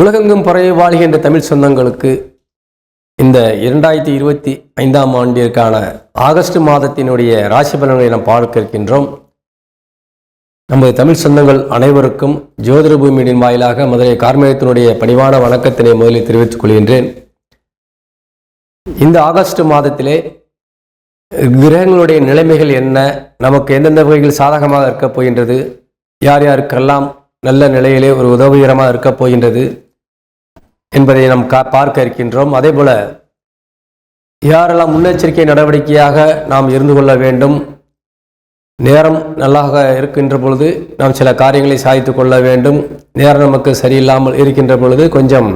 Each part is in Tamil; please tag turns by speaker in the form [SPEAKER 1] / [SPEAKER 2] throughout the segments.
[SPEAKER 1] உலகெங்கும் பறவை வாழ்கின்ற தமிழ் சொந்தங்களுக்கு இந்த இரண்டாயிரத்தி இருபத்தி ஐந்தாம் ஆண்டிற்கான ஆகஸ்ட் மாதத்தினுடைய ராசி பலன்களை நாம் பார்க்க இருக்கின்றோம். நமது தமிழ் சொந்தங்கள் அனைவருக்கும் ஜோதிட பூமியின் வாயிலாக மதுரை கார்மேகத்தினுடைய பணிவான வணக்கத்தினை முதலில் தெரிவித்துக் கொள்கின்றேன். இந்த ஆகஸ்ட் மாதத்திலே கிரகங்களுடைய நிலைமைகள் என்ன? நமக்கு எந்தெந்த வகையில் சாதகமாக இருக்கப் போகின்றது? யார் யாருக்கெல்லாம் நல்ல நிலையிலே ஒரு உதவிகரமாக இருக்கப் போகின்றது? என்பதை நாம் கா பார்க்க இருக்கின்றோம். அதே போல யாரெல்லாம் முன்னெச்சரிக்கை நடவடிக்கையாக நாம் இருந்து கொள்ள வேண்டும் நேரம் நல்லாக இருக்கின்ற பொழுது நாம் சில காரியங்களை சாதித்து கொள்ள வேண்டும் நேரம் நமக்கு சரியில்லாமல் இருக்கின்ற பொழுது கொஞ்சம்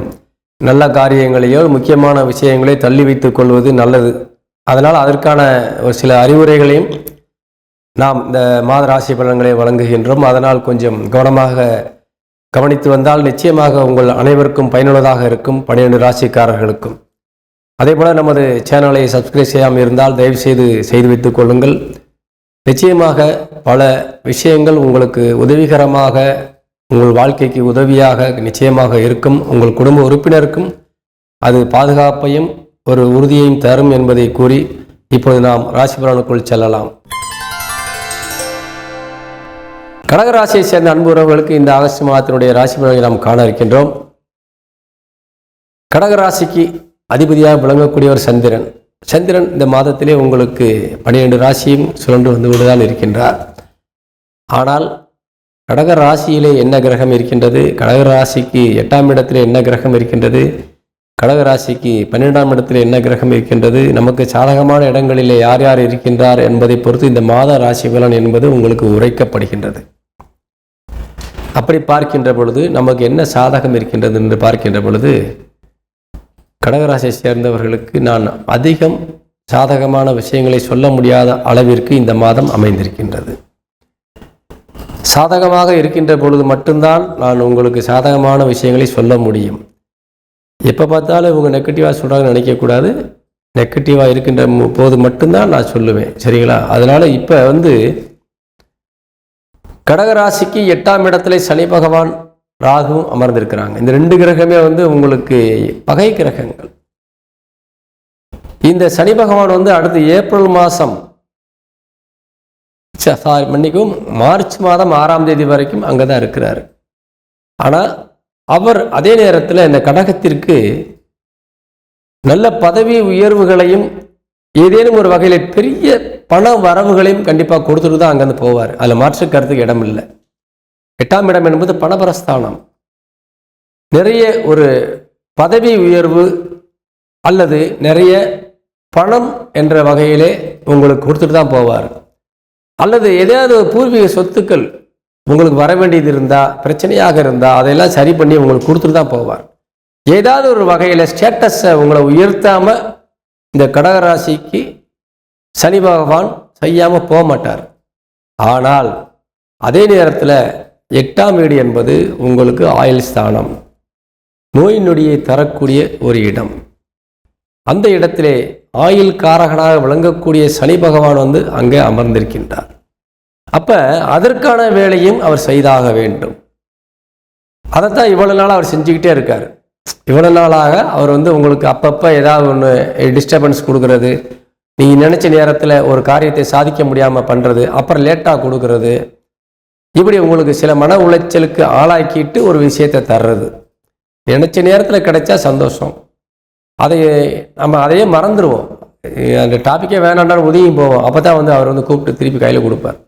[SPEAKER 1] நல்ல காரியங்களையோ முக்கியமான விஷயங்களை தள்ளி வைத்துக் கொள்வது நல்லது. அதனால் அதற்கான ஒரு சில அறிவுரைகளையும் நாம் இந்த மாத ராசி பலன்களை வழங்குகின்றோம். அதனால் கொஞ்சம் கவனமாக கவனித்து வந்தால் நிச்சயமாக உங்கள் அனைவருக்கும் பயனுள்ளதாக இருக்கும் பன்னிரண்டு ராசிக்காரர்களுக்கும். அதே போல் நமது சேனலை சப்ஸ்கிரைப் செய்யாமல் இருந்தால் தயவுசெய்து செய்து வைத்துக் கொள்ளுங்கள். நிச்சயமாக பல விஷயங்கள் உங்களுக்கு உதவிகரமாக உங்கள் வாழ்க்கைக்கு உதவியாக நிச்சயமாக இருக்கும். உங்கள் குடும்ப உறுப்பினருக்கும் அது பாதுகாப்பையும் ஒரு உறுதியையும் தரும் என்பதை கூறி இப்போது நாம் ராசிபலனுக்குள் செல்லலாம். கடகராசியை சேர்ந்த அன்பு உறவுகளுக்கு இந்த ஆகஸ்ட் மாதத்தினுடைய ராசி பலனை நாம் காண இருக்கின்றோம். கடகராசிக்கு அதிபதியாக விளங்கக்கூடியவர் சந்திரன். சந்திரன் இந்த மாதத்திலே உங்களுக்கு பன்னிரெண்டு ராசியும் சுழன்று வந்து கொண்டுதான் இருக்கின்றார். ஆனால் கடக ராசியிலே என்ன கிரகம் இருக்கின்றது? கடக ராசிக்கு எட்டாம் இடத்திலே என்ன கிரகம் இருக்கின்றது? கடக ராசிக்கு பன்னிரெண்டாம் இடத்தில் என்ன கிரகம் இருக்கின்றது? நமக்கு சாதகமான இடங்களிலே யார் யார் இருக்கின்றார் என்பதை பொறுத்து இந்த மாத ராசி பலன் என்பது உங்களுக்கு உரைக்கப்படுகின்றது. அப்படி பார்க்கின்ற பொழுது நமக்கு என்ன சாதகம் இருக்கின்றது என்று பார்க்கின்ற பொழுது கடகராசியை சேர்ந்தவர்களுக்கு நான் அதிகம் சாதகமான விஷயங்களை சொல்ல முடியாத அளவிற்கு இந்த மாதம் அமைந்திருக்கின்றது. சாதகமாக இருக்கின்ற பொழுது மட்டும்தான் நான் உங்களுக்கு சாதகமான விஷயங்களை சொல்ல முடியும். எப்போ பார்த்தாலும் இவங்க நெகட்டிவாக சொல்கிறாங்கன்னு நினைக்கக்கூடாது. நெகட்டிவாக இருக்கின்ற மு- போது மட்டும்தான் நான் சொல்லுவேன். சரிங்களா? அதனால் இப்போ வந்து கடகராசிக்கு எட்டாம் இடத்துல சனி பகவான் ராகுவும் அமர்ந்திருக்கிறாங்க. இந்த ரெண்டு கிரகமே வந்து உங்களுக்கு பகை கிரகங்கள். இந்த சனி பகவான் வந்து அடுத்து ஏப்ரல் மாதம் சாரி மன்னிக்கும் மார்ச் மாதம் ஆறாம் தேதி வரைக்கும் அங்கே தான் இருக்கிறார். ஆனால் அவர் அதே நேரத்தில் இந்த கடகத்திற்கு நல்ல பதவி உயர்வுகளையும் ஏதேனும் ஒரு வகையில் பெரிய பண வரவுகளையும் கண்டிப்பாக கொடுத்துட்டு தான் அங்கேருந்து போவார். அதில் மாற்று கருத்துக்கு இடம் இல்லை. எட்டாம் இடம் என்பது பணபரஸ்தானம். நிறைய ஒரு பதவி உயர்வு அல்லது நிறைய பணம் என்ற வகையிலே உங்களுக்கு கொடுத்துட்டு தான் போவார். அல்லது எதையாவது ஒரு பூர்வீக சொத்துக்கள் உங்களுக்கு வர வேண்டியது இருந்தால் பிரச்சனையாக இருந்தால் அதையெல்லாம் சரி பண்ணி உங்களுக்கு கொடுத்துட்டு தான் போவார். ஏதாவது ஒரு வகையில் ஸ்டேட்டஸை உங்களை உயர்த்தாமல் இந்த கடகராசிக்கு சனி பகவான் செய்யாமல் போக மாட்டார். ஆனால் அதே நேரத்தில் எட்டாம் வீடு என்பது உங்களுக்கு ஆயுள் ஸ்தானம். நோய் நொடியை தரக்கூடிய ஒரு இடம். அந்த இடத்திலே ஆயுள் காரகனாக விளங்கக்கூடிய சனி பகவான் வந்து அங்கே அமர்ந்திருக்கின்றார். அப்ப அதற்கான வேலையும் அவர் செய்தாக வேண்டும். அதைத்தான் இவ்வளவு நாள் அவர் செஞ்சுக்கிட்டே இருக்கார். இவ்வளோ நாளாக அவர் வந்து உங்களுக்கு அப்பப்போ ஏதாவது ஒன்று டிஸ்டர்பன்ஸ் கொடுக்கறது. நீங்கள் நினச்ச நேரத்தில் ஒரு காரியத்தை சாதிக்க முடியாமல் பண்ணுறது அப்புறம் லேட்டாக கொடுக்கறது. இப்படி உங்களுக்கு சில மன உளைச்சலுக்கு ஆளாக்கிட்டு ஒரு விஷயத்தை தர்றது. நினச்ச நேரத்தில் கிடைச்சா சந்தோஷம். அதை நம்ம அதையே மறந்துடுவோம் அந்த டாப்பிக்கே வேணாண்டாலும் உதவியும் போவோம். அப்போ தான் வந்து அவர் வந்து கூப்பிட்டு திருப்பி கையில் கொடுப்பார்.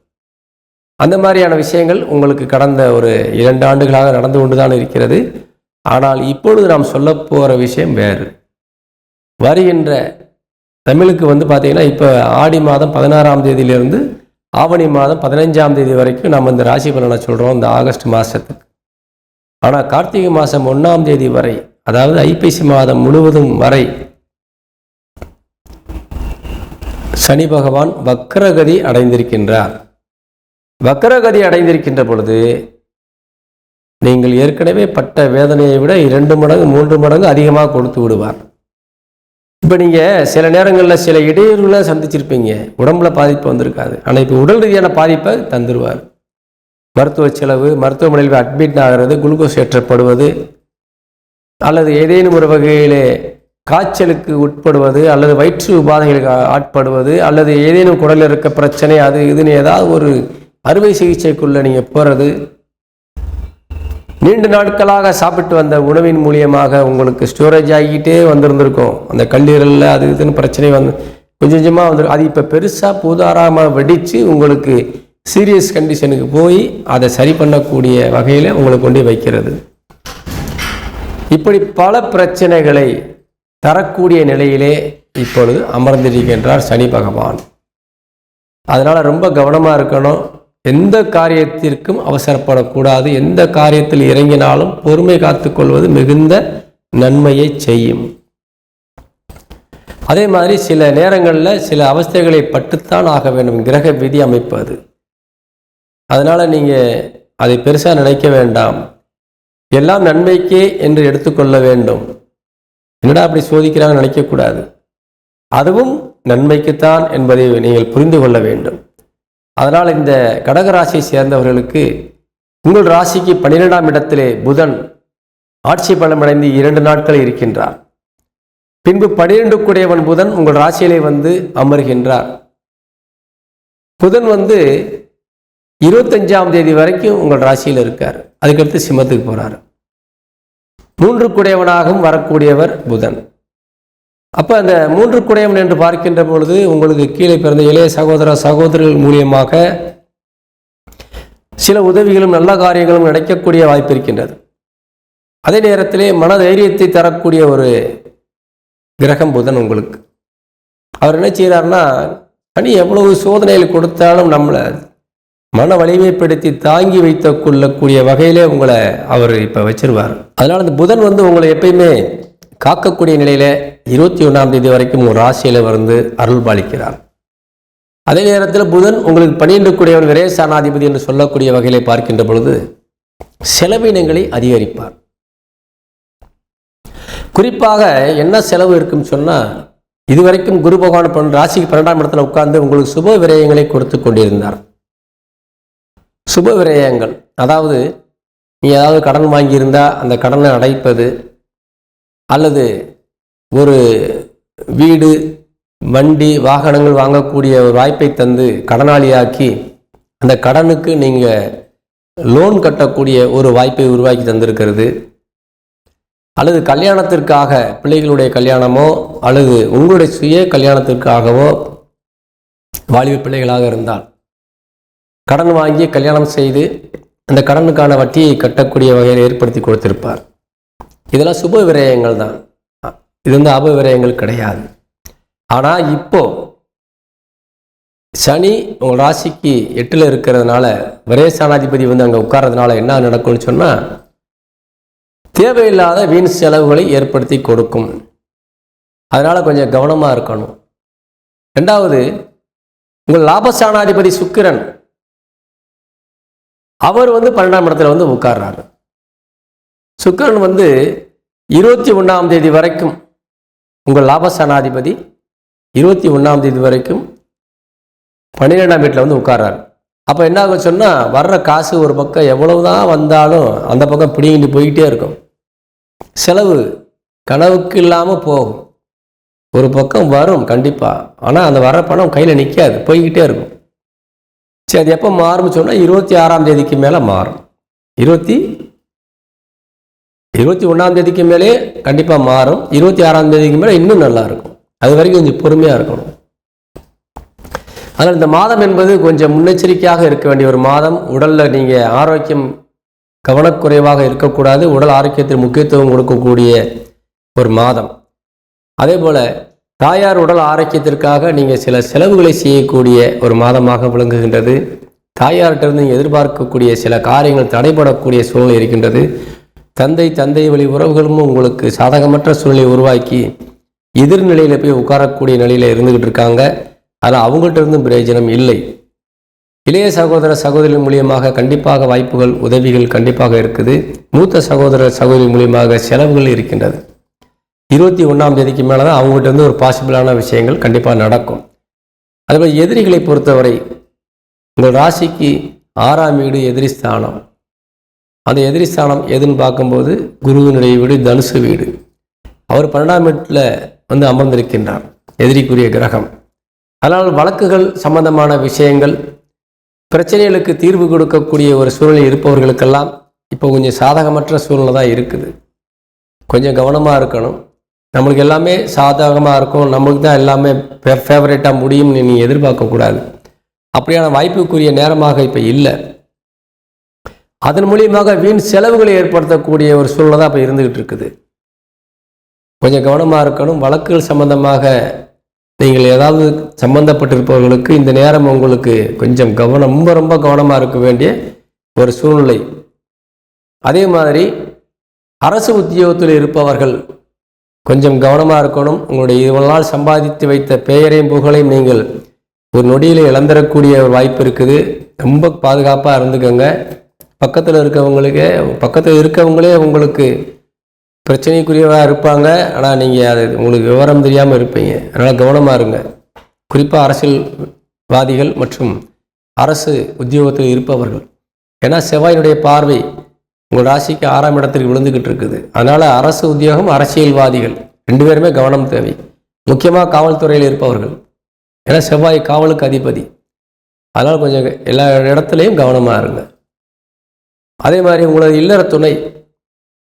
[SPEAKER 1] அந்த மாதிரியான விஷயங்கள் உங்களுக்கு கடந்த ஒரு இரண்டு ஆண்டுகளாக நடந்து கொண்டு தான் இருக்கிறது. ஆனால் இப்பொழுது நாம் சொல்ல போகிற விஷயம் வேறு. வருகின்ற தமிழுக்கு வந்து பார்த்தீங்கன்னா இப்போ ஆடி மாதம் பதினாறாம் தேதியிலிருந்து ஆவணி மாதம் பதினைஞ்சாம் தேதி வரைக்கும் நம்ம இந்த ராசி பலனை சொல்கிறோம் இந்த ஆகஸ்ட் மாதத்துக்கு ஆனால் கார்த்திகை மாதம் ஒன்றாம் தேதி வரை அதாவது ஐப்பசி மாதம் முழுவதும் வரை சனி பகவான் வக்ரகதி அடைந்திருக்கின்றார். வக்ரகதி அடைந்திருக்கின்ற பொழுது நீங்கள் ஏற்கனவே பட்ட வேதனையை விட இரண்டு மடங்கு மூன்று மடங்கு அதிகமாக கொடுத்து விடுவார். இப்போ நீங்கள் சில நேரங்களில் சில இடையூறுகளை சந்திச்சிருப்பீங்க. உடம்புல பாதிப்பு வந்திருக்காது. ஆனால் இப்போ உடல் ரீதியான பாதிப்பை தந்துடுவார் மருத்துவ செலவு மருத்துவமனையில் அட்மிட் ஆகிறது குளுக்கோஸ் ஏற்றப்படுவது அல்லது ஏதேனும் ஒரு வகையிலே காய்ச்சலுக்கு உட்படுவது அல்லது வயிற்று உபாதைகளுக்கு ஆட்படுவது அல்லது ஏதேனும் குடலில் இருக்க பிரச்சனை அது இதுன்னு ஏதாவது ஒரு அறுவை சிகிச்சைக்குள்ளே நீங்கள் போகிறது நீண்ட நாட்களாக சாப்பிட்டு வந்த உணவின் மூலியமாக உங்களுக்கு ஸ்டோரேஜ் ஆகிக்கிட்டே வந்திருந்திருக்கும். அந்த கல்லீரலில் அது இதுன்னு பிரச்சனை வந்து கொஞ்சம் கொஞ்சமாக வந்துருக்கும் அது இப்போ பெருசாக பூதாராமல் வெடித்து உங்களுக்கு சீரியஸ் கண்டிஷனுக்கு போய் அதை சரி பண்ணக்கூடிய வகையில் உங்களை கொண்டு வைக்கிறது. இப்படி பல பிரச்சனைகளை தரக்கூடிய நிலையிலே இப்பொழுது அமர்ந்திருக்கின்றார் சனி பகவான். அதனால் ரொம்ப கவனமாக இருக்கணும். எந்த காரியத்திற்கும் அவசரப்படக்கூடாது. எந்த காரியத்தில் இறங்கினாலும் பொறுமை காத்துக்கொள்வது மிகுந்த நன்மையை செய்யும். அதே மாதிரி சில நேரங்களில் சில அவஸ்தைகளை பட்டுத்தான் ஆக வேண்டும். கிரக விதி அமைப்பது அதனால் நீங்கள் அதை பெருசாக நினைக்க வேண்டாம். எல்லாம் நன்மைக்கே என்று எடுத்துக்கொள்ள வேண்டும். என்னடா அப்படி சோதிக்கிறாங்க நினைக்கக்கூடாது. அதுவும் நன்மைக்குத்தான் என்பதை நீங்கள் புரிந்து கொள்ள வேண்டும். அதனால் இந்த கடகராசியை சேர்ந்தவர்களுக்கு உங்கள் ராசிக்கு பன்னிரெண்டாம் இடத்திலே புதன் ஆட்சி பலமடைந்து இரண்டு நாட்கள் இருக்கின்றார். பின்பு பனிரெண்டு குடையவன் புதன் உங்கள் ராசியிலே வந்து அமர்கின்றார். புதன் வந்து இருபத்தஞ்சாம் தேதி வரைக்கும் உங்கள் ராசியில் இருக்கார். அதுக்கடுத்து சிம்மத்துக்கு போகிறார் மூன்று குடையவனாகவும் வரக்கூடியவர் புதன். அப்போ அந்த மூன்று குடையவன் என்று பார்க்கின்ற பொழுது உங்களுக்கு கீழே பிறந்த இளைய சகோதர சகோதரிகள் மூலியமாக சில உதவிகளும் நல்ல காரியங்களும் நடக்கக்கூடிய வாய்ப்பு இருக்கின்றது. அதே நேரத்திலே மன தைரியத்தை தரக்கூடிய ஒரு கிரகம் புதன் உங்களுக்கு. அவர் என்ன செய்கிறாருன்னா அணி எவ்வளவு சோதனைகள் கொடுத்தாலும் நம்மளை மன வலிமைப்படுத்தி தாங்கி வைத்து கொள்ளக்கூடிய வகையிலே உங்களை அவர் இப்போ வச்சிருவார். அதனால் அந்த புதன் வந்து உங்களை எப்பயுமே காக்கக்கூடிய நிலையில் இருபத்தி ஒன்றாம் தேதி வரைக்கும் ஒரு ராசியில் வந்து அருள் பாலிக்கிறார். அதே நேரத்தில் புதன் உங்களுக்கு பணியிடக்கூடியவன் கூடியவன் விரேசானாதிபதி என்று சொல்லக்கூடிய வகையிலே பார்க்கின்ற பொழுது செலவினங்களை அதிகரிப்பார். குறிப்பாக என்ன செலவு இருக்குன்னு சொன்னால் இதுவரைக்கும் குரு பகவான் பன் ராசிக்கு பன்னெண்டாம் இடத்துல உட்கார்ந்து உங்களுக்கு சுப விரயங்களை கொடுத்து கொண்டிருந்தார். சுப விரயங்கள் அதாவது நீ ஏதாவது கடன் வாங்கியிருந்தா அந்த கடனை அடைப்பது அல்லது ஒரு வீடு வண்டி வாகனங்கள் வாங்கக்கூடிய ஒரு வாய்ப்பை தந்து கடனாளியாக்கி அந்த கடனுக்கு நீங்கள் லோன் கட்டக்கூடிய ஒரு வாய்ப்பை உருவாக்கி தந்திருக்கிறது. அல்லது கல்யாணத்திற்காக பிள்ளைகளுடைய கல்யாணமோ அல்லது உங்களுடைய சுய கல்யாணத்திற்காகவோ வாலிப பிள்ளைகளாக இருந்தால் கடன் வாங்கி கல்யாணம் செய்து அந்த கடனுக்கான வட்டியை கட்டக்கூடிய வகையில் ஏற்படுத்தி கொடுத்திருப்பார். இதெல்லாம் சுப விரயங்கள் தான். இது வந்து அப விரயங்கள் கிடையாது. ஆனால் இப்போ சனி உங்கள் ராசிக்கு எட்டில் இருக்கிறதுனால விரயசானாதிபதி வந்து அங்கே உட்கார்றதுனால என்ன நடக்கும்னு சொன்னால் தேவையில்லாத வீண் செலவுகளை ஏற்படுத்தி கொடுக்கும். அதனால் கொஞ்சம் கவனமாக இருக்கணும். ரெண்டாவது உங்கள் லாபஸ்தானாதிபதி சுக்கிரன் அவர் வந்து பன்னெண்டாம் இடத்துல வந்து உட்கார்றாரு. சுக்கரன் வந்து இருபத்தி ஒன்றாம் தேதி வரைக்கும் உங்கள் லாபஸ்தானாதிபதி இருபத்தி ஒன்றாம் தேதி வரைக்கும் பன்னிரெண்டாம் வீட்டில் வந்து உட்கார்றாரு. அப்போ என்ன ஆகும் சொன்னால் வர்ற காசு ஒரு பக்கம் எவ்வளவு தான் வந்தாலும் அந்த பக்கம் பிடிங்கிட்டு போய்கிட்டே இருக்கும். செலவு கனவுக்கு இல்லாமல் போகும். ஒரு பக்கம் வரும் கண்டிப்பாக ஆனால் அந்த வர்ற பணம் கையில் நிற்காது போய்கிட்டே இருக்கும். சரி அது எப்போ மாறும் சொன்னால் இருபத்தி ஆறாம் தேதிக்கு மேலே மாறும். இருபத்தி இருபத்தி ஒன்றாம் தேதிக்கு மேலே கண்டிப்பாக மாறும். இருபத்தி ஆறாம் தேதிக்கு மேலே இன்னும் நல்லா இருக்கும் அது வரைக்கும் கொஞ்சம் பொறுமையாக இருக்கணும். அதனால் இந்த மாதம் என்பது கொஞ்சம் முன்னெச்சரிக்கையாக இருக்க வேண்டிய ஒரு மாதம். உடலில் நீங்கள் ஆரோக்கியம் கவனக்குறைவாக இருக்கக்கூடாது. உடல் ஆரோக்கியத்தில் முக்கியத்துவம் கொடுக்கக்கூடிய ஒரு மாதம். அதே போல் தாயார் உடல் ஆரோக்கியத்திற்காக நீங்கள் சில செலவுகளை செய்யக்கூடிய ஒரு மாதமாக விளங்குகின்றது. தாயார்கிட்ட நீங்கள் எதிர்பார்க்கக்கூடிய சில காரியங்கள் தடைபடக்கூடிய சூழ்நிலை இருக்கின்றது. தந்தை தந்தை வழி உறவுகளும் உங்களுக்கு சாதகமற்ற சூழ்நிலையை உருவாக்கி எதிர்நிலையில் போய் உட்காரக்கூடிய நிலையில் இருந்துக்கிட்டு இருக்காங்க. ஆனால் அவங்கள்ட்ட இருந்தும் பிரயோஜனம் இல்லை. இளைய சகோதர சகோதரி மூலியமாக கண்டிப்பாக வாய்ப்புகள் உதவிகள் கண்டிப்பாக இருக்குது. மூத்த சகோதர சகோதரி மூலியமாக செலவுகள் இருக்கின்றது. இருபத்தி ஒன்றாம் தேதிக்கு மேலே தான் அவங்ககிட்ட இருந்து ஒரு பாசிபிளான விஷயங்கள் கண்டிப்பாக நடக்கும். அதுபோல் எதிரிகளை பொறுத்தவரை உங்கள் ராசிக்கு ஆறாம் வீடு எதிரி ஸ்தானம். அந்த எதிரி ஸ்தானம் எதுன்னு பார்க்கும்போது குருவினுடைய வீடு தனுசு வீடு. அவர் பன்னெண்டாம் வீட்டில் வந்து அமர்ந்திருக்கின்றார். எதிரிக்குரிய கிரகம். அதனால் வழக்குகள் சம்பந்தமான விஷயங்கள் பிரச்சனைகளுக்கு தீர்வு கொடுக்கக்கூடிய ஒரு சூழ்நிலை இருப்பவர்களுக்கெல்லாம் இப்போ கொஞ்சம் சாதகமற்ற சூழ்நிலை தான் இருக்குது. கொஞ்சம் கவனமாக இருக்கணும். நம்மளுக்கு எல்லாமே சாதகமாக இருக்கும். நம்மளுக்கு தான் எல்லாமே ஃபேவரேட்டாக முடியும்னு நீங்கள் எதிர்பார்க்கக்கூடாது. அப்படியான வாய்ப்புக்குரிய நேரமாக இப்போ இல்லை. அதன் மூலியமாக வீண் செலவுகளை ஏற்படுத்தக்கூடிய ஒரு சூழ்நிலை தான் இப்போ இருந்துகிட்டு இருக்குது. கொஞ்சம் கவனமாக இருக்கணும். வழக்குகள் சம்பந்தமாக நீங்கள் ஏதாவது சம்பந்தப்பட்டிருப்பவர்களுக்கு இந்த நேரம் உங்களுக்கு கொஞ்சம் கவனம் ரொம்ப ரொம்ப கவனமாக இருக்க வேண்டிய ஒரு சூழ்நிலை. அதே மாதிரி அரசு உத்தியோகத்தில் இருப்பவர்கள் கொஞ்சம் கவனமாக இருக்கணும். உங்களுடைய இவ்வளவு நாள் சம்பாதித்து வைத்த பெயரையும் புகழையும் நீங்கள் ஒரு நொடியில் இழந்துடக்கூடிய ஒரு வாய்ப்பு இருக்குது. ரொம்ப பாதுகாப்பாக இருந்துக்கோங்க. பக்கத்தில் இருக்கவங்களுக்கு பக்கத்தில் இருக்கவங்களே உங்களுக்கு பிரச்சனைக்குரியவராக இருப்பாங்க. ஆனால் நீங்கள் அது உங்களுக்கு விவரம் தெரியாமல் இருப்பீங்க. அதனால் கவனமாக இருங்க. குறிப்பாக அரசியல்வாதிகள் மற்றும் அரசு உத்தியோகத்தில் இருப்பவர்கள். ஏன்னா செவ்வாயினுடைய பார்வை உங்கள் ராசிக்கு ஆறாம் இடத்திற்கு விழுந்துக்கிட்டு இருக்குது. அதனால் அரசு உத்தியோகம் அரசியல்வாதிகள். ரெண்டு பேருமே கவனம் தேவை. முக்கியமாக காவல்துறையில் இருப்பவர்கள். ஏன்னா செவ்வாய் காவலுக்கு அதிபதி. அதனால் கொஞ்சம் எல்லா இடத்துலையும் கவனமாக இருங்க. அதே மாதிரி உங்களது இல்லற துணை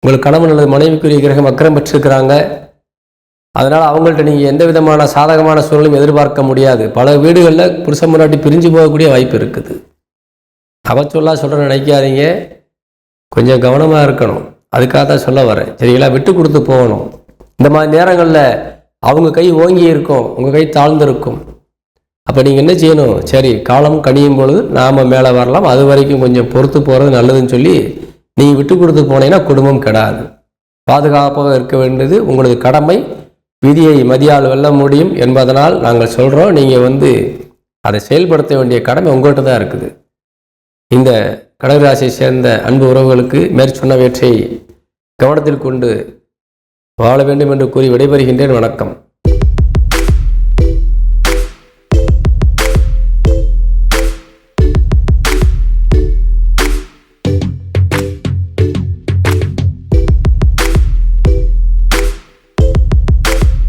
[SPEAKER 1] உங்கள் கணவன் அல்லது மனைவிக்குரிய கிரகம் அக்கறம் பெற்றிருக்கிறாங்க. அதனால் அவங்கள்ட்ட நீங்கள் எந்த விதமான சாதகமான சூழலும் எதிர்பார்க்க முடியாது. பல வீடுகளில் புருஷன் முன்னாடி பிரிஞ்சு போகக்கூடிய வாய்ப்பு இருக்குது. அவச்சொல்லா சொல்கிற நினைக்காதீங்க. கொஞ்சம் கவனமாக இருக்கணும். அதுக்காக தான் சொல்ல வரேன். சரிங்களா? விட்டு கொடுத்து போகணும். இந்த மாதிரி நேரங்களில் அவங்க கை ஓங்கி இருக்கும். உங்கள் கை தாழ்ந்திருக்கும். அப்போ நீங்கள் என்ன செய்யணும்? சரி காலம் கனியும் பொழுது நாம் மேலே வரலாம். அது வரைக்கும் கொஞ்சம் பொறுத்து போகிறது நல்லதுன்னு சொல்லி நீங்கள் விட்டு கொடுத்து போனீங்கன்னா குடும்பம் கெடாது. பாதுகாப்பாக இருக்க வேண்டியது உங்களது கடமை. விதியை மதியால் வெல்ல முடியும் என்பதனால் நாங்கள் சொல்கிறோம் நீங்கள் வந்து அதை செயல்படுத்த வேண்டிய கடமை உங்கள்கிட்ட தான் இருக்குது. இந்த கடகராசியை சேர்ந்த அன்பு உறவுகளுக்கு மேற்சொன்னவற்றை கவனத்தில் கொண்டு வாழ வேண்டும் என்று கூறி விடைபெறுகின்றேன். வணக்கம்.